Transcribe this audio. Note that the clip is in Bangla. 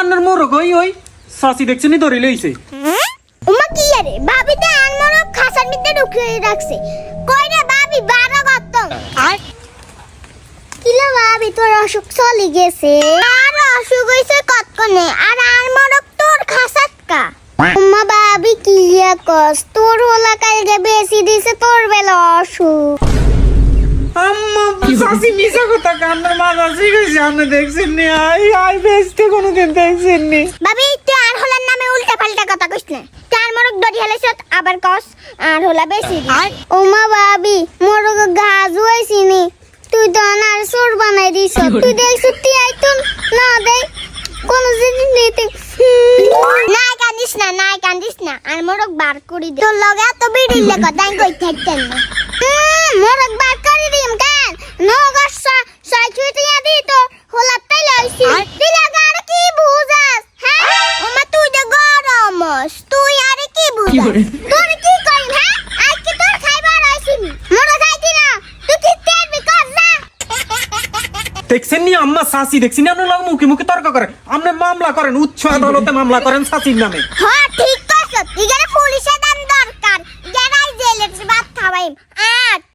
আন্নার মোর কই ওই। সাসি দেখছেনি ধরে লইছে। উমা কি আরে ভাবি তো আনমর খাসার মধ্যে ঢুকিয়ে রাখছে। কই রে ভাবি বারো গত আর কিলো ভাবি তোর অসুখ চলে গেছে। আর অসুখ হইছে কতক্ষণে আর আনমর তোর খাসাত কা? উমা ভাবি কি কস? তোর হোলা কালকে বেশি দিছে তোর বেলা অসুখ। সাসি মিশা কথা কান্নার মা সাসি কইছে আপনি দেখছেন নি আই আই বেস্তে কোনোদিন দেখছেন নি। ভাবি তুই আর হোলার নামে উল্টা পাল্টা কথা কইস না। তার মরক দড়ি হেলেছ আবার কস আর হোলা বেশি ওমা ভাবি মরক গাছ হইছিনি তুই তো আর সোর বানাই দিছ। তুই দেখছ তুই আইতুন না দে কোন জিনিস নিতে নাই কান্দিস না নাই কান্দিস না আর মরক বার করি দে। তোর লগে তো লেগে দাই কই থাকতেন না। মরক বার গরমস তুই আরে কি বুঝাস? তোর কি কই হ্যাঁ? আজ কি তোর খাইবার আইছিনি। মোর যাইতি না। তুই কি তেল কর না। দেখছেন নি আম্মা সাসি? দেখছেন নি আপনার মুখে মুখে তর্ক করে? আপনি মামলা করেন উচ্চ আদালতে মামলা করেন সাসির নামে। হ্যাঁ ঠিক কইছ। ইগারে পুলিশে দান দরকার। গেরাই জেলের ভাত খাওয়াইম।